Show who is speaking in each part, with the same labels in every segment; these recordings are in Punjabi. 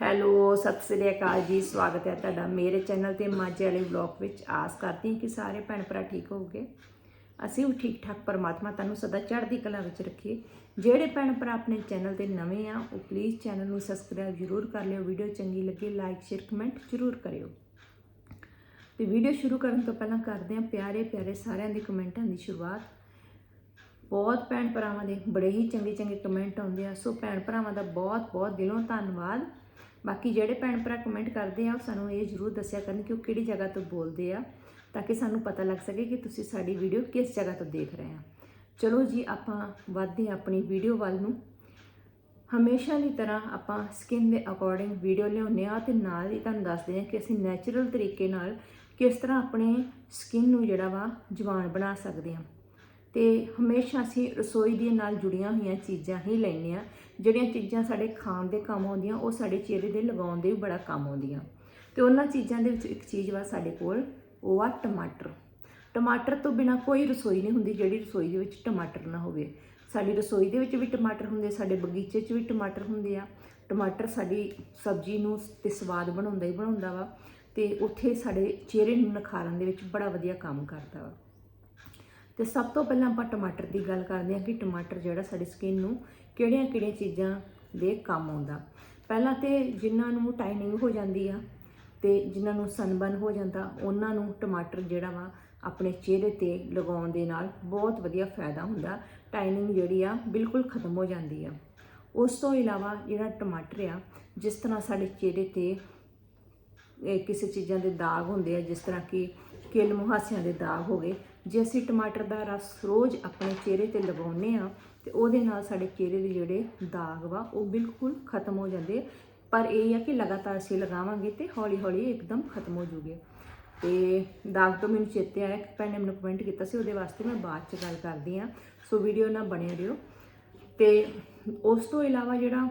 Speaker 1: ਹੈਲੋ, ਸਤਿ ਸ੍ਰੀ ਅਕਾਲ ਜੀ, ਸਵਾਗਤ ਹੈ ਤੁਹਾਡਾ ਮੇਰੇ ਚੈਨਲ ਤੇ ਮਾਝੇ ਵਾਲੇ ਵਲੌਗ ਵਿੱਚ। ਆਸ ਕਰਦੀ ਹਾਂ ਕਿ ਸਾਰੇ ਭੈਣ ਭਰਾ ਠੀਕ ਹੋਵੋਗੇ। ਅਸੀਂ ਵੀ ਠੀਕ ਠਾਕ, ਪਰਮਾਤਮਾ ਤੁਹਾਨੂੰ ਸਦਾ ਚੜ੍ਹਦੀ ਕਲਾ ਵਿੱਚ ਰੱਖੀਏ ਜਿਹੜੇ ਭੈਣ ਭਰਾ ਆਪਣੇ ਚੈਨਲ ਤੇ ਨਵੇਂ ਆ, ਉਹ ਪਲੀਜ਼ ਚੈਨਲ ਨੂੰ ਸਬਸਕ੍ਰਾਈਬ ਜ਼ਰੂਰ ਕਰ ਲਿਓ। ਵੀਡੀਓ ਚੰਗੀ ਲੱਗੇ ਲਾਈਕ ਸ਼ੇਅਰ ਕਮੈਂਟ ਜ਼ਰੂਰ ਕਰਿਓ। ਤੇ ਵੀਡੀਓ ਸ਼ੁਰੂ ਕਰਨ ਤੋਂ ਪਹਿਲਾਂ ਕਰਦੇ ਹਾਂ ਪਿਆਰੇ ਪਿਆਰੇ ਸਾਰਿਆਂ ਦੇ ਕਮੈਂਟਾਂ ਦੀ ਸ਼ੁਰੂਆਤ। ਬਹੁਤ ਭੈਣ ਭਰਾਵਾਂ ਦੇ ਬੜੇ ਹੀ ਚੰਗੇ ਚੰਗੇ ਕਮੈਂਟ ਆਉਂਦੇ ਆ। ਸੋ ਭੈਣ ਭਰਾਵਾਂ ਦਾ ਬਹੁਤ ਬਹੁਤ ਦਿਲੋਂ ਧੰਨਵਾਦ। ਬਾਕੀ ਜਿਹੜੇ ਭੈਣ ਭਰਾ ਕਮੈਂਟ ਕਰਦੇ ਆ, ਉਹ ਸਾਨੂੰ ਇਹ ਜ਼ਰੂਰ ਦੱਸਿਆ ਕਰਨ ਕਿ ਉਹ ਕਿਹੜੀ ਜਗ੍ਹਾ ਤੋਂ ਬੋਲਦੇ ਆ, ਤਾਂ ਕਿ ਸਾਨੂੰ ਪਤਾ ਲੱਗ ਸਕੇ ਕਿ ਤੁਸੀਂ ਸਾਡੀ ਵੀਡੀਓ ਕਿਸ ਜਗ੍ਹਾ ਤੋਂ ਦੇਖ ਰਹੇ ਆ। ਚਲੋ ਜੀ, ਆਪਾਂ ਵਧਦੇ ਹਾਂ ਆਪਣੀ ਵੀਡੀਓ ਵੱਲ ਨੂੰ। ਹਮੇਸ਼ਾ ਦੀ ਤਰ੍ਹਾਂ ਆਪਾਂ ਸਕਿਨ ਦੇ ਅਕੋਰਡਿੰਗ ਵੀਡੀਓ ਲਿਆਉਂਦੇ ਆ ਤੇ ਨਾਲ ਹੀ ਤੁਹਾਨੂੰ ਦੱਸਦੇ ਆ ਕਿ ਅਸੀਂ ਨੈਚੁਰਲ ਤਰੀਕੇ ਨਾਲ ਕਿਸ ਤਰ੍ਹਾਂ ਆਪਣੇ ਸਕਿਨ ਨੂੰ ਜਿਹੜਾ ਵਾ ਜਵਾਨ ਬਣਾ ਸਕਦੇ ਆ ਤੇ ਹਮੇਸ਼ਾ ਅਸੀਂ ਰਸੋਈ ਦੇ ਨਾਲ ਜੁੜੀਆਂ ਹੋਈਆਂ ਚੀਜ਼ਾਂ ਹੀ ਲੈਂਦੇ ਆ ਜਿਹੜੀਆਂ ਚੀਜ਼ਾਂ ਸਾਡੇ ਖਾਣ ਦੇ ਕੰਮ ਆਉਂਦੀਆਂ, ਉਹ ਸਾਡੇ ਚਿਹਰੇ ਦੇ ਲਗਾਉਣ ਦੇ ਵੀ ਬੜਾ ਕੰਮ ਆਉਂਦੀਆਂ। ਤੇ ਉਹਨਾਂ ਚੀਜ਼ਾਂ ਦੇ ਵਿੱਚ ਇੱਕ ਚੀਜ਼ ਵਾ ਸਾਡੇ ਕੋਲ, ਉਹ ਆ ਟਮਾਟਰ। ਟਮਾਟਰ ਤੋਂ ਬਿਨਾ ਕੋਈ ਰਸੋਈ ਨਹੀਂ ਹੁੰਦੀ ਜਿਹੜੀ ਰਸੋਈ ਦੇ ਵਿੱਚ ਟਮਾਟਰ ਨਾ ਹੋਵੇ। ਸਾਡੀ ਰਸੋਈ ਦੇ ਵਿੱਚ ਵੀ ਟਮਾਟਰ ਹੁੰਦੇ, ਸਾਡੇ ਬਗੀਚੇ 'ਚ ਵੀ ਟਮਾਟਰ ਹੁੰਦੇ ਆ। ਟਮਾਟਰ ਸਾਡੀ ਸਬਜ਼ੀ ਨੂੰ ਤੇ ਸਵਾਦ ਬਣਾਉਂਦਾ ਹੀ ਬਣਾਉਂਦਾ ਵਾ। ਤੇ ਉੱਥੇ ਸਾਡੇ ਚਿਹਰੇ ਨੂੰ ਨਿਖਾਰਨ ਦੇ ਵਿੱਚ ਬੜਾ ਵਧੀਆ ਕੰਮ ਕਰਦਾ ਵਾ। ਤੇ ਸਭ ਤੋਂ ਪਹਿਲਾਂ ਆਪਾਂ ਟਮਾਟਰ ਦੀ ਗੱਲ ਕਰਦੇ ਹਾਂ ਕਿ ਟਮਾਟਰ ਜਿਹੜਾ ਸਾਡੀ ਸਕਿਨ ਨੂੰ ਕਿਹੜੀਆਂ-ਕਿਹੜੀਆਂ ਚੀਜ਼ਾਂ ਦੇ ਕੰਮ ਆਉਂਦਾ। ਪਹਿਲਾਂ ਤੇ ਜਿਨ੍ਹਾਂ ਨੂੰ ਟਾਈਨਿੰਗ ਹੋ ਜਾਂਦੀ ਆ ਤੇ ਜਿਨ੍ਹਾਂ ਨੂੰ ਸਨਬਰਨ ਹੋ ਜਾਂਦਾ, ਉਹਨਾਂ ਨੂੰ ਟਮਾਟਰ ਜਿਹੜਾ ਵਾ ਆਪਣੇ ਚਿਹਰੇ ਤੇ ਲਗਾਉਣ ਦੇ ਨਾਲ ਬਹੁਤ ਵਧੀਆ ਫਾਇਦਾ ਹੁੰਦਾ। ਟਾਈਨਿੰਗ ਜਿਹੜੀ ਆ ਬਿਲਕੁਲ ਖਤਮ ਹੋ ਜਾਂਦੀ ਆ। ਉਸ ਤੋਂ ਇਲਾਵਾ ਜਿਹੜਾ ਟਮਾਟਰ ਆ, ਜਿਸ ਤਰ੍ਹਾਂ ਸਾਡੇ ਚਿਹਰੇ ਤੇ ਕਿਸੇ ਚੀਜ਼ਾਂ ਦੇ ਦਾਗ ਹੁੰਦੇ ਆ, ਜਿਸ ਤਰ੍ਹਾਂ ਕਿ ਕਿਲ ਮੁਹਾਸਿਆਂ ਦੇ ਦਾਗ ਹੋ ਗਏ ਜੇ ਅਸੀਂ ਟਮਾਟਰ ਦਾ ਰਸ ਰੋਜ਼ ਆਪਣੇ ਚਿਹਰੇ ਤੇ ਲਗਾਉਂਦੇ ਆ ਤੇ ਉਹਦੇ ਨਾਲ ਸਾਡੇ ਚਿਹਰੇ ਦੇ ਜਿਹੜੇ ਦਾਗ ਵਾ, ਉਹ ਬਿਲਕੁਲ ਖਤਮ ਹੋ ਜਾਂਦੇ ਪਰ ਇਹ ਆ ਕਿ ਲਗਾਤਾਰ ਅਸੀਂ ਲਗਾਵਾਂਗੇ ਤੇ ਹੌਲੀ ਹੌਲੀ ਇੱਕਦਮ ਖਤਮ ਹੋ ਜੂਗੇ। ਤੇ ਦਾਗ ਤੋਂ ਮੈਨੂੰ ਚੇਤੇ ਆਇਆ ਕਿ ਭੈਣ ਨੇ ਮੈਨੂੰ ਕਮੈਂਟ ਕੀਤਾ ਸੀ, ਉਹਦੇ ਵਾਸਤੇ ਮੈਂ ਬਾਅਦ ਚ ਗੱਲ ਕਰਦੀ ਆ ਸੋ ਵੀਡੀਓ ਨਾਲ ਬਣੇ ਰਹੋ ਤੇ ਉਸ ਤੋਂ ਇਲਾਵਾ ਜਿਹੜਾ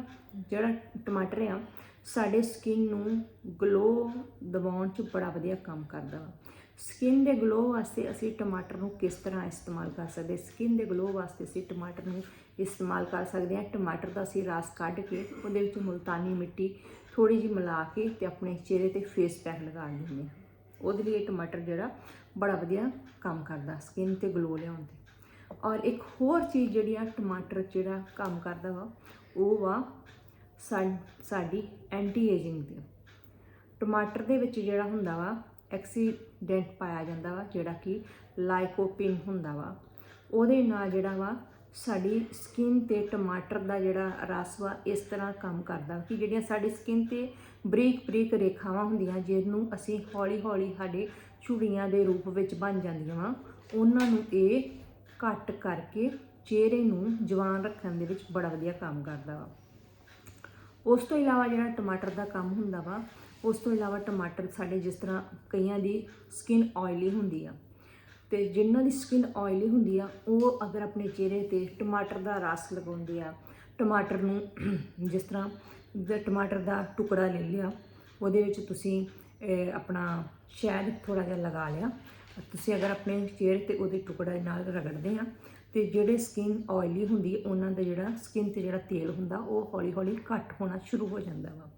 Speaker 1: ਜਿਹੜਾ ਟਮਾਟਰ ਆ, ਸਾਡੇ ਸਕਿਨ ਨੂੰ ਗਲੋ ਦਿਵਾਉਣ 'ਚ ਬੜਾ ਵਧੀਆ ਕੰਮ ਕਰਦਾ ਵਾ। ਸਕਿਨ ਦੇ ਗਲੋ ਵਾਸਤੇ ਅਸੀਂ ਟਮਾਟਰ ਨੂੰ ਕਿਸ ਤਰ੍ਹਾਂ ਇਸਤੇਮਾਲ ਕਰ ਸਕਦੇ ਸਕਿਨ ਦੇ ਗਲੋ ਵਾਸਤੇ ਅਸੀਂ ਟਮਾਟਰ ਨੂੰ ਇਸਤੇਮਾਲ ਕਰ ਸਕਦੇ ਹਾਂ। ਟਮਾਟਰ ਦਾ ਅਸੀਂ ਰਸ ਕੱਢ ਕੇ ਉਹਦੇ ਵਿੱਚ ਮੁਲਤਾਨੀ ਮਿੱਟੀ ਥੋੜੀ ਜਿਹੀ ਮਿਲਾ ਕੇ ਤੇ ਆਪਣੇ ਚਿਹਰੇ ਤੇ ਫੇਸ ਪੈਕ ਲਗਾ ਦਿੰਦੇ ਹਾਂ। ਉਹਦੇ ਲਈ ਇਹ ਟਮਾਟਰ ਜਿਹੜਾ ਬੜਾ ਵਧੀਆ ਕੰਮ ਕਰਦਾ ਸਕਿਨ ਤੇ ਗਲੋ ਲਿਆਉਣ ਤੇ। ਔਰ ਇੱਕ ਹੋਰ ਚੀਜ਼ ਜਿਹੜੀ ਆ ਟਮਾਟਰ ਜਿਹੜਾ ਕੰਮ ਕਰਦਾ ਵਾ, ਉਹ ਵਾ ਸਾਡੀ ਐਂਟੀ ਏਜਿੰਗ ਤੇ। ਟਮਾਟਰ ਦੇ ਵਿੱਚ ਜਿਹੜਾ ਹੁੰਦਾ ਵਾ ਐਕਸੀਡੈਂਟ ਪਾਇਆ ਜਾਂਦਾ ਵਾ, ਜਿਹੜਾ ਕਿ ਲਾਈਕੋਪਿਨ ਹੁੰਦਾ ਵਾ। ਉਹਦੇ ਨਾਲ ਜਿਹੜਾ ਵਾ, ਸਾਡੀ ਸਕਿਨ ਤੇ ਟਮਾਟਰ ਦਾ ਜਿਹੜਾ ਰਸ ਵਾ, ਇਸ ਤਰ੍ਹਾਂ ਕੰਮ ਕਰਦਾ। ਕਿ ਜਿਹੜੀਆਂ ਸਾਡੀ ਸਕਿਨ ਤੇ ਬਰੀਕ ਬਰੀਕ ਰੇਖਾਵਾਂ ਹੁੰਦੀਆਂ, ਜਿਹਨੂੰ ਅਸੀਂ ਹੌਲੀ ਹੌਲੀ ਸਾਡੇ ਝੁੜੀਆਂ ਦੇ ਰੂਪ ਵਿੱਚ ਬਣ ਜਾਂਦੀਆਂ ਵਾ, ਉਹਨਾਂ ਨੂੰ ਇਹ ਘੱਟ ਕਰਕੇ ਚਿਹਰੇ ਨੂੰ ਜਵਾਨ ਰੱਖਣ ਦੇ ਵਿੱਚ ਬੜਾ ਵਧੀਆ ਕੰਮ ਕਰਦਾ ਵਾ। ਉਸ ਤੋਂ ਇਲਾਵਾ ਜਿਹੜਾ ਟਮਾਟਰ ਦਾ ਕੰਮ ਹੁੰਦਾ ਵਾ ਉਸ ਤੋਂ ਇਲਾਵਾ ਟਮਾਟਰ ਸਾਡੇ ਜਿਸ ਤਰ੍ਹਾਂ ਕਈਆਂ ਦੀ ਸਕਿਨ ਆਇਲੀ ਹੁੰਦੀ ਆ। ਤੇ ਜਿਨ੍ਹਾਂ ਦੀ ਸਕਿਨ ਆਇਲੀ ਹੁੰਦੀ ਆ, ਉਹ ਅਗਰ ਆਪਣੇ ਚਿਹਰੇ ਤੇ ਟਮਾਟਰ ਦਾ ਰਸ ਲਗਾਉਂਦੇ ਆ, ਟਮਾਟਰ ਨੂੰ ਜਿਸ ਤਰ੍ਹਾਂ ਜੇ ਟਮਾਟਰ ਦਾ ਟੁਕੜਾ ਲੈ ਲਿਆ, ਉਹਦੇ ਵਿੱਚ ਤੁਸੀਂ ਆਪਣਾ ਸ਼ਹਿਦ ਥੋੜਾ ਜਿਹਾ ਲਗਾ ਲਿਆ। ਤੁਸੀਂ ਅਗਰ ਆਪਣੇ ਚਿਹਰੇ ਤੇ ਉਹਦੇ ਟੁਕੜਾ ਨਾਲ ਰਗੜਦੇ ਆ, ਤੇ ਜਿਹੜੇ ਸਕਿਨ ਆਇਲੀ ਹੁੰਦੀ, ਉਹਨਾਂ ਦਾ ਜਿਹੜਾ ਸਕਿਨ ਤੇ ਜਿਹੜਾ ਤੇਲ ਹੁੰਦਾ, ਉਹ ਹੌਲੀ ਹੌਲੀ ਘੱਟ ਹੋਣਾ ਸ਼ੁਰੂ ਹੋ ਜਾਂਦਾ ਵਾ।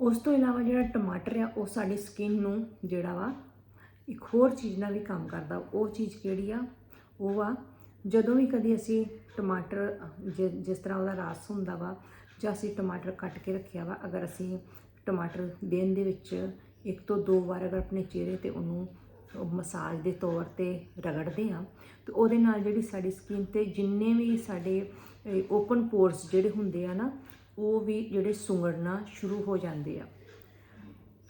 Speaker 1: ਉਸ ਤੋਂ ਇਲਾਵਾ ਜਿਹੜਾ ਟਮਾਟਰ ਆ, ਉਹ ਸਾਡੀ ਸਕਿਨ ਨੂੰ ਜਿਹੜਾ ਵਾ, ਇੱਕ ਹੋਰ ਚੀਜ਼ ਨਾਲ ਵੀ ਕੰਮ ਕਰਦਾ। ਉਹ ਚੀਜ਼ ਕਿਹੜੀ ਆ? ਉਹ ਆ, ਜਦੋਂ ਵੀ ਕਦੀ ਅਸੀਂ ਟਮਾਟਰ, ਜਿ- ਜਿਸ ਤਰ੍ਹਾਂ ਉਹਦਾ ਰਸ ਹੁੰਦਾ ਵਾ, ਜਾਂ ਅਸੀਂ ਟਮਾਟਰ ਕੱਟ ਕੇ ਰੱਖਿਆ ਵਾ, ਅਗਰ ਅਸੀਂ ਟਮਾਟਰ ਦਿਨ ਦੇ ਵਿੱਚ ਇੱਕ ਤੋਂ ਦੋ ਵਾਰ ਅਗਰ ਆਪਣੇ ਚਿਹਰੇ ਤੇ ਉਹਨੂੰ ਮਸਾਜ ਦੇ ਤੌਰ ਤੇ ਰਗੜਦੇ ਆ ਤੇ ਉਹਦੇ ਨਾਲ ਜਿਹੜੀ ਸਾਡੀ ਸਕਿਨ ਤੇ ਜਿੰਨੇ ਵੀ ਸਾਡੇ ਓਪਨ ਪੋਰਸ ਜਿਹੜੇ ਹੁੰਦੇ ਆ ਨਾ ਉਹ ਵੀ ਜਿਹੜੇ ਸੁੰਗੜਨਾ ਸ਼ੁਰੂ ਹੋ ਜਾਂਦੇ ਆ।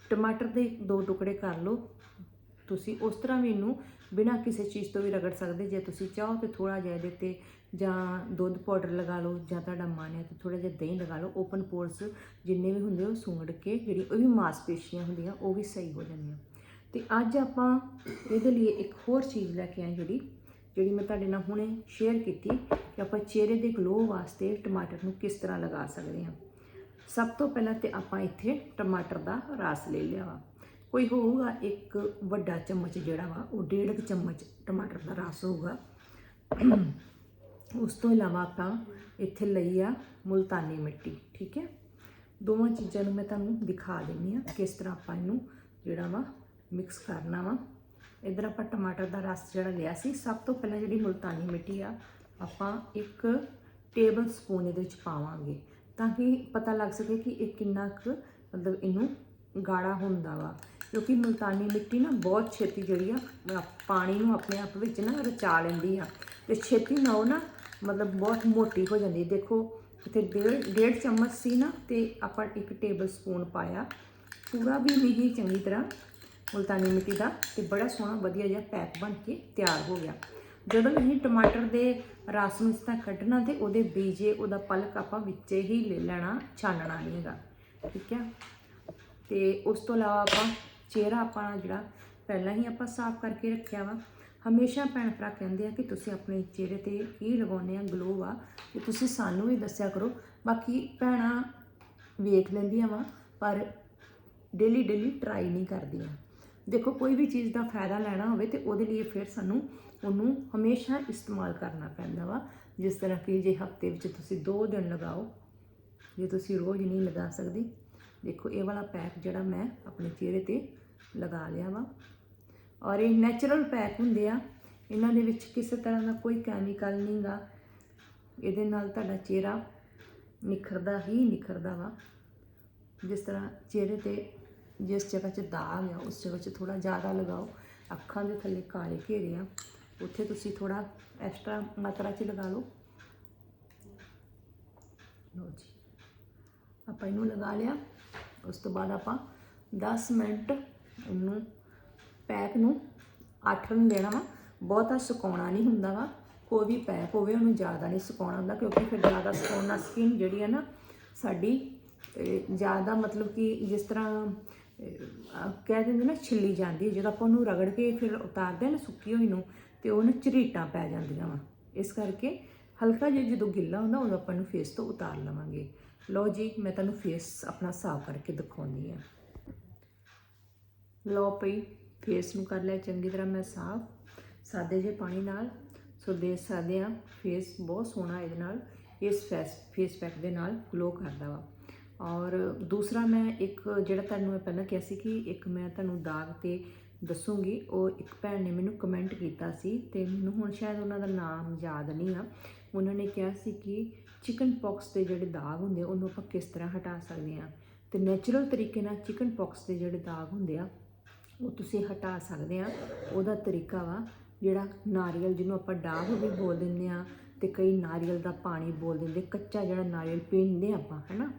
Speaker 1: ਟਮਾਟਰ ਦੇ ਦੋ ਟੁਕੜੇ ਕਰ ਲਓ। ਤੁਸੀਂ ਉਸ ਤਰ੍ਹਾਂ ਵੀ ਇਹਨੂੰ ਬਿਨਾਂ ਕਿਸੇ ਚੀਜ਼ ਤੋਂ ਵੀ ਰਗੜ ਸਕਦੇ। ਜੇ ਤੁਸੀਂ ਚਾਹੋ ਤੇ ਥੋੜਾ ਜਿਹਾ ਇਹਦੇ ਤੇ ਜਾਂ ਦੁੱਧ ਪਾਊਡਰ ਲਗਾ ਲਓ ਜਾਂ ਤੁਹਾਡਾ ਮਨ ਹੈ ਤੇ ਥੋੜਾ ਜਿਹਾ ਦਹੀਂ ਲਗਾ ਲਓ। ਓਪਨ ਪੋਰਸ ਜਿੰਨੇ ਵੀ ਹੁੰਦੇ ਉਹ ਸੁੰਗੜ ਕੇ ਜਿਹੜੀ ਉਹ ਵੀ ਮਾਸਪੇਸ਼ੀਆਂ ਹੁੰਦੀਆਂ ਉਹ ਵੀ ਸਹੀ ਹੋ ਜਾਂਦੀਆਂ। ਤੇ ਅੱਜ ਆਪਾਂ ਇਹਦੇ ਲਈ ਇੱਕ ਹੋਰ ਚੀਜ਼ ਲੈ ਕੇ ਆਏ ਜਿਹੜੀ ਜਿਹੜੀ ਮੈਂ ਤੁਹਾਡੇ ਨਾਲ ਹੁਣੇ ਸ਼ੇਅਰ ਕੀਤੀ ਕਿ ਆਪਾਂ ਚਿਹਰੇ ਦੇ ਗਲੋ ਵਾਸਤੇ ਟਮਾਟਰ ਨੂੰ ਕਿਸ ਤਰ੍ਹਾਂ ਲਗਾ ਸਕਦੇ ਹਾਂ। ਸਭ ਤੋਂ ਪਹਿਲਾਂ ਤੇ ਆਪਾਂ ਇੱਥੇ ਟਮਾਟਰ ਦਾ ਰਸ ਲੈ ਲਿਆ ਵਾ। ਕੋਈ ਹੋਊਗਾ ਇੱਕ ਵੱਡਾ ਚਮਚ ਜਿਹੜਾ ਵਾ, ਉਹ ਡੇਢ ਕੁ ਚਮਚ ਟਮਾਟਰ ਦਾ ਰਸ ਹੋਊਗਾ। ਉਸ ਤੋਂ ਇਲਾਵਾ ਆਪਾਂ ਇੱਥੇ ਲਈ ਆ ਮੁਲਤਾਨੀ ਮਿੱਟੀ, ਠੀਕ ਹੈ? ਦੋਵਾਂ ਚੀਜ਼ਾਂ ਨੂੰ ਮੈਂ ਤੁਹਾਨੂੰ ਦਿਖਾ ਦਿੰਨੀ ਆ ਕਿਸ ਤਰ੍ਹਾਂ ਆਪਾਂ ਇਹਨੂੰ ਜਿਹੜਾ ਵਾ ਮਿਕਸ ਕਰਨਾ ਵਾ। ਇਧਰ ਆਪਾਂ ਟਮਾਟਰ ਦਾ ਰਸ ਜਿਹੜਾ ਲਿਆ ਸੀ, ਸਭ ਤੋਂ ਪਹਿਲਾਂ ਜਿਹੜੀ ਮੁਲਤਾਨੀ ਮਿੱਟੀ ਆ, ਆਪਾਂ ਇੱਕ ਟੇਬਲ ਸਪੂਨ ਇਹਦੇ ਵਿੱਚ ਪਾਵਾਂਗੇ ਤਾਂ ਕਿ ਪਤਾ ਲੱਗ ਸਕੇ ਕਿ ਇਹ ਕਿੰਨਾ ਕੁ ਮਤਲਬ ਇਹਨੂੰ ਗਾੜਾ ਹੁੰਦਾ ਵਾ। ਕਿਉਂਕਿ ਮੁਲਤਾਨੀ ਮਿੱਟੀ ਨਾ ਬਹੁਤ ਛੇਤੀ ਜਿਹੜੀ ਆ ਪਾਣੀ ਨੂੰ ਆਪਣੇ ਆਪ ਵਿੱਚ ਨਾ ਰਚਾ ਲੈਂਦੀ ਆ ਤੇ ਛੇਤੀ ਨਾ ਉਹ ਨਾ ਮਤਲਬ ਬਹੁਤ ਮੋਟੀ ਹੋ ਜਾਂਦੀ। ਦੇਖੋ, ਇੱਥੇ ਡੇਢ ਡੇਢ ਚਮਚ ਸੀ ਨਾ ਤੇ ਆਪਾਂ ਇੱਕ ਟੇਬਲ ਸਪੂਨ ਪਾਇਆ। ਪੂਰਾ ਵੀ ਨਹੀਂ ਚੰਗੀ ਤਰ੍ਹਾਂ ਮੁਲਤਾਨੀ ਮਿੱਟੀ ਦਾ ਤੇ ਬੜਾ ਸੋਹਣਾ, ਵਧੀਆ ਜਿਹਾ ਪੈਕ ਬਣ ਕੇ ਤਿਆਰ ਹੋ ਗਿਆ। ਜਦੋਂ ਅਸੀਂ ਟਮਾਟਰ ਦੇ ਰਸ ਨੂੰ ਇਸ ਤਰ੍ਹਾਂ ਕੱਢਣਾ ਤੇ ਉਹਦੇ ਬੀਜੇ, ਉਹਦਾ ਪਲਕ ਆਪਾਂ ਵਿੱਚੇ ਹੀ ਲੈ ਲੈਣਾ, ਛਾਨਣਾ ਨਹੀਂ ਹੈਗਾ। ਠੀਕ ਹੈ ਤੇ ਉਸ ਤੋਂ ਇਲਾਵਾ ਆਪਾਂ ਚਿਹਰਾ ਆਪਾਂ ਜਿਹੜਾ ਪਹਿਲਾਂ ਹੀ ਆਪਾਂ ਸਾਫ਼ ਕਰਕੇ ਰੱਖਿਆ ਵਾ, ਹਮੇਸ਼ਾ ਭੈਣ ਭਰਾ ਕਹਿੰਦੇ ਆ ਕਿ ਤੁਸੀਂ ਆਪਣੇ ਚਿਹਰੇ ਤੇ ਕੀ ਲਗਾਉਂਦੇ ਆ ਗਲੋ ਆ, ਤੇ ਤੁਸੀਂ ਸਾਨੂੰ ਵੀ ਦੱਸਿਆ ਕਰੋ। ਬਾਕੀ ਭੈਣਾਂ ਵੇਖ ਲੈਂਦੀਆਂ ਵਾ, ਪਰ ਡੇਲੀ ਡੇਲੀ ਟਰਾਈ ਨਹੀਂ ਕਰਦੀਆਂ। ਦੇਖੋ, ਕੋਈ ਵੀ ਚੀਜ਼ ਦਾ ਫਾਇਦਾ ਲੈਣਾ ਹੋਵੇ ਤੇ ਉਹਦੇ ਲਈ ਫਿਰ ਸਾਨੂੰ ਉਹਨੂੰ ਹਮੇਸ਼ਾ ਇਸਤੇਮਾਲ ਕਰਨਾ ਪੈਂਦਾ ਵਾ। ਜਿਸ ਤਰ੍ਹਾਂ ਕਿ ਜੇ ਹਫ਼ਤੇ ਵਿੱਚ ਤੁਸੀਂ 2 ਦਿਨ ਲਗਾਓ, ਜੇ ਤੁਸੀਂ ਰੋਜ਼ ਨਹੀਂ ਲਗਾ ਸਕਦੇ, ਦੇਖੋ, ਇਹ ਵਾਲਾ ਪੈਕ ਜਿਹੜਾ ਮੈਂ ਆਪਣੇ ਚਿਹਰੇ ਤੇ ਲਗਾ ਲਿਆ ਵਾ। ਔਰ ਇਹ ਨੈਚੁਰਲ ਪੈਕ ਹੁੰਦੇ ਆ। ਇਹਨਾਂ ਦੇ ਵਿੱਚ ਕਿਸੇ ਤਰ੍ਹਾਂ ਦਾ ਕੋਈ ਕੈਮੀਕਲ ਨਹੀਂਗਾ ਇਹਦੇ ਨਾਲ ਤੁਹਾਡਾ ਚਿਹਰਾ ਨਿਖਰਦਾ ਹੀ ਨਿਖਰਦਾ ਵਾ। ਜਿਸ ਤਰ੍ਹਾਂ ਚਿਹਰੇ ਤੇ ਜਿਸ ਜਗ੍ਹਾ 'ਚ ਦਾਗ ਆ, ਉਸ ਜਗ੍ਹਾ 'ਚ ਥੋੜਾ ਜ਼ਿਆਦਾ ਲਗਾਓ। ਅੱਖਾਂ ਦੇ ਥੱਲੇ ਕਾਲੇ ਘੇਰੇ ਆ। ਉੱਥੇ ਤੁਸੀਂ ਥੋੜਾ ਐਕਸਟਰਾ ਮਾਤਰਾ 'ਚ ਲਗਾ ਲਓ। ਲਓ ਜੀ। ਆਪਾਂ ਇਹਨੂੰ ਲਗਾ ਲਿਆ। ਉਸ ਤੋਂ ਬਾਅਦ ਆਪਾਂ 10 ਮਿੰਟ ਇਹਨੂੰ ਪੈਕ ਨੂੰ ਅੱਠ ਨੂੰ ਦੇਣਾ ਵਾ। ਬਹੁਤਾ ਸੁਕਾਉਣਾ ਨਹੀਂ ਹੁੰਦਾ ਵਾ। ਕੋਈ ਵੀ ਪੈਕ ਹੋਵੇ, ਉਹਨੂੰ ਜ਼ਿਆਦਾ ਨਹੀਂ ਸੁਕਾਉਣਾ ਹੁੰਦਾ, ਕਿਉਂਕਿ ਫਿਰ ਜ਼ਿਆਦਾ ਸੁਕਾਉਣ ਨਾਲ ਸਕਿਨ ਜਿਹੜੀ ਹੈ ਨਾ, ਸਾਡੀ ਜ਼ਿਆਦਾ ਮਤਲਬ ਕਿ ਜਿਸ ਤਰ੍ਹਾਂ ਕਹਿ ਦਿੰਦੇ ਨਾ ਛਿੱਲੀ ਜਾਂਦੀ ਹੈ। ਜਦੋਂ ਆਪਾਂ ਉਹਨੂੰ ਰਗੜ ਕੇ ਫਿਰ ਉਤਾਰਦੇ ਹਾਂ ਨਾ ਸੁੱਕੀ ਹੋਈ ਨੂੰ, ਤੇ ਉਹਨੂੰ ਝਰੀਟਾਂ ਪੈ ਜਾਂਦੀਆਂ ਵਾ। ਇਸ ਕਰਕੇ ਹਲਕਾ ਜਿਹਾ ਜਦੋਂ ਗਿੱਲਾ ਹੁੰਦਾ, ਉਦੋਂ ਆਪਾਂ ਨੂੰ ਫੇਸ ਤੋਂ ਉਤਾਰ ਲਵਾਂਗੇ। ਲਓ ਜੀ, ਮੈਂ ਤੁਹਾਨੂੰ ਫੇਸ ਆਪਣਾ ਸਾਫ਼ ਕਰਕੇ ਦਿਖਾਉਂਦੀ ਆ ਲਓ ਪਈ ਫੇਸ ਨੂੰ ਕਰ ਲਿਆ ਚੰਗੀ ਤਰ੍ਹਾਂ ਮੈਂ ਸਾਫ਼। ਸਾਦੇ ਜਿਹੇ ਪਾਣੀ ਨਾਲ। ਸੋ ਦੇਖ ਸਕਦੇ ਆ ਫੇਸ ਬਹੁਤ ਸੋਹਣਾ ਇਹਦੇ ਨਾਲ। ਇਸ ਫੇਸ ਫੇਸ ਪੈਕ ਦੇ ਨਾਲ ਗਲੋ ਕਰਦਾ ਵਾ। ਔਰ ਦੂਸਰਾ ਮੈਂ ਇੱਕ ਜਿਹੜਾ ਤੁਹਾਨੂੰ ਮੈਂ ਪਹਿਲਾਂ ਕਿਹਾ ਸੀ ਕਿ ਇੱਕ ਮੈਂ ਤੁਹਾਨੂੰ ਦਾਗ ਤੇ ਦੱਸੂਗੀ ਉਹ ਇੱਕ ਭੈਣ ਨੇ ਮੈਨੂੰ ਕਮੈਂਟ ਕੀਤਾ ਸੀ ਤੇ ਮੈਨੂੰ ਹੁਣ ਸ਼ਾਇਦ ਉਹਨਾਂ ਦਾ ਨਾਮ ਯਾਦ ਨਹੀਂ ਆ। ਉਹਨਾਂ ਨੇ ਕਿਹਾ ਸੀ ਕਿ ਚਿਕਨ ਪੌਕਸ ਦੇ ਜਿਹੜੇ ਦਾਗ ਹੁੰਦੇ ਆ, ਉਹਨੂੰ ਆਪਾਂ ਕਿਸ ਤਰ੍ਹਾਂ ਹਟਾ ਸਕਦੇ ਆ ਤੇ ਨੈਚੁਰਲ ਤਰੀਕੇ ਨਾਲ ਚਿਕਨ ਪੌਕਸ ਦੇ ਜਿਹੜੇ ਦਾਗ ਹੁੰਦੇ ਆ ਉਹ ਤੁਸੀਂ ਹਟਾ ਸਕਦੇ ਆ ਉਹਦਾ ਤਰੀਕਾ ਵਾ ਜਿਹੜਾ ਨਾਰੀਅਲ ਜਿਹਨੂੰ ਆਪਾਂ ਡਾਬ ਵੀ ਬੋਲ ਦਿੰਦੇ ਆ ਤੇ ਕਈ ਨਾਰੀਅਲ ਦਾ ਪਾਣੀ ਬੋਲ ਦਿੰਦੇ ਕੱਚਾ ਜਿਹੜਾ ਨਾਰੀਅਲ ਪੀਂਦੇ ਆਪਾਂ ਹੈਨਾ?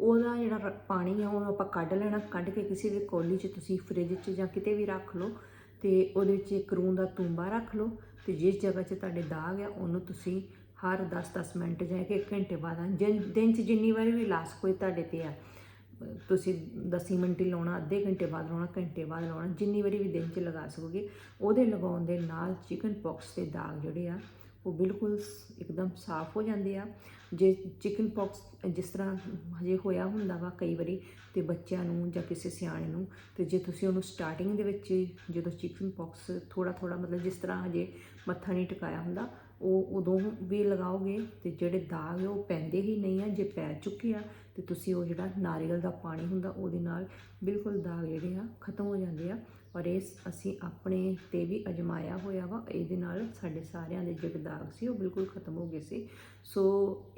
Speaker 1: ਉਹਦਾ ਜਿਹੜਾ ਰ- ਪਾਣੀ ਆ, ਉਹਨੂੰ ਆਪਾਂ ਕੱਢ ਲੈਣਾ, ਕੱਢ ਕੇ ਕਿਸੇ ਵੀ ਕੌਲੀ 'ਚ ਤੁਸੀਂ ਫ੍ਰਿਜ 'ਚ ਜਾਂ ਕਿਤੇ ਵੀ ਰੱਖ ਲਓ ਤੇ ਉਹਦੇ ਵਿੱਚ ਇੱਕ ਰੂੰ ਦਾ ਤੂੰਬਾ ਰੱਖ ਲਓ ਤੇ ਜਿਸ ਜਗ੍ਹਾ 'ਚ ਤੁਹਾਡੇ ਦਾਗ ਆ, ਉਹਨੂੰ ਤੁਸੀਂ ਹਰ 10-10 ਮਿੰਟ ਜਾਂ ਕਿ 1 ਘੰਟੇ ਬਾਅਦ, ਜਿਨ- ਦਿਨ 'ਚ ਜਿੰਨੀ ਵਾਰੀ ਵੀ ਲਾਸ ਕੋਈ ਤੁਹਾਡੇ ਤੇ ਆ, ਤੁਸੀਂ 10 ਮਿੰਟ ਹੀ ਲਾਉਣਾ, ਅੱਧੇ ਘੰਟੇ ਬਾਅਦ ਲਾਉਣਾ, ਘੰਟੇ ਬਾਅਦ ਲਾਉਣਾ, ਜਿੰਨੀ ਵਾਰੀ ਵੀ ਦਿਨ 'ਚ ਲਗਾ ਸਕੋਗੇ, ਉਹਦੇ ਲਗਾਉਣ ਦੇ ਨਾਲ ਚਿਕਨ ਪੌਕਸ ਦੇ ਦਾਗ ਜਿਹੜੇ ਆ ਉਹ ਬਿਲਕੁਲ ਇੱਕਦਮ ਸਾਫ਼ ਹੋ ਜਾਂਦੇ ਆ। ਜੇ ਚਿਕਨ ਪੌਕਸ ਜਿਸ ਤਰ੍ਹਾਂ ਹਜੇ ਹੋਇਆ ਹੁੰਦਾ ਵਾ ਕਈ ਵਾਰੀ ਤੇ ਬੱਚਿਆਂ ਨੂੰ ਜਾਂ ਕਿਸੇ ਸਿਆਣੇ ਨੂੰ ਤੇ ਜੇ ਤੁਸੀਂ ਉਹਨੂੰ ਸਟਾਰਟਿੰਗ ਦੇ ਵਿੱਚ ਜਦੋਂ ਚਿਕਨ ਪੌਕਸ ਥੋੜਾ ਥੋੜਾ ਮਤਲਬ ਜਿਸ ਤਰ੍ਹਾਂ ਹਜੇ ਮੱਥਾ ਨਹੀਂ ਟਿਕਾਇਆ ਹੁੰਦਾ, ਉਹ ਉਦੋਂ ਵੀ ਲਗਾਓਗੇ ਤੇ ਜਿਹੜੇ ਦਾਗ ਆ ਉਹ ਪੈਂਦੇ ਹੀ ਨਹੀਂ ਆ, ਜੇ ਪੈ ਚੁੱਕੇ ਆ ਤੇ ਤੁਸੀਂ ਉਹ ਜਿਹੜਾ ਨਾਰੀਅਲ ਦਾ ਪਾਣੀ ਹੁੰਦਾ ਉਹਦੇ ਨਾਲ ਬਿਲਕੁਲ ਦਾਗ ਜਿਹੜੇ ਆ ਖਤਮ ਹੋ ਜਾਂਦੇ ਆ। ਔਰ ਇਸ ਅਸੀਂ ਆਪਣੇ ਤੇ ਵੀ ਅਜਮਾਇਆ ਹੋਇਆ ਵਾ, ਇਹਦੇ ਨਾਲ ਸਾਡੇ ਸਾਰਿਆਂ ਦੇ ਜਿਹੜੇ ਦਾਗ ਸੀ, ਉਹ ਬਿਲਕੁਲ ਖਤਮ ਹੋ ਗਏ ਸੀ। ਸੋ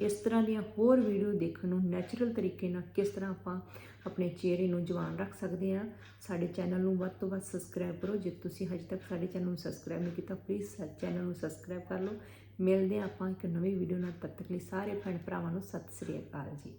Speaker 1: ਇਸ ਤਰ੍ਹਾਂ ਦੀਆਂ ਹੋਰ ਵੀਡੀਓ ਦੇਖਣ ਨੂੰ ਨੈਚੁਰਲ ਤਰੀਕੇ ਨਾਲ ਕਿਸ ਤਰ੍ਹਾਂ ਆਪਾਂ ਆਪਣੇ ਚਿਹਰੇ ਨੂੰ ਜਵਾਨ ਰੱਖ ਸਕਦੇ ਆ ਸਾਡੇ ਚੈਨਲ ਨੂੰ ਵੱਧ ਤੋਂ ਵੱਧ ਸਬਸਕ੍ਰਾਈਬ ਕਰੋ। ਜੇ ਤੁਸੀਂ ਹਜੇ ਤੱਕ ਸਾਡੇ ਚੈਨਲ ਨੂੰ ਸਬਸਕ੍ਰਾਈਬ ਨਹੀਂ ਕੀਤਾ ਪਲੀਜ਼ ਚੈਨਲ ਨੂੰ ਸਬਸਕ੍ਰਾਈਬ ਕਰ ਲਓ। ਮਿਲਦੇ ਹਾਂ ਆਪਾਂ ਇੱਕ ਨਵੀਂ ਵੀਡੀਓ ਨਾਲ, ਤਦ ਤੱਕ ਲਈ ਸਾਰੇ ਭੈਣ ਭਰਾਵਾਂ ਨੂੰ ਸਤਿ ਸ੍ਰੀ ਅਕਾਲ ਜੀ।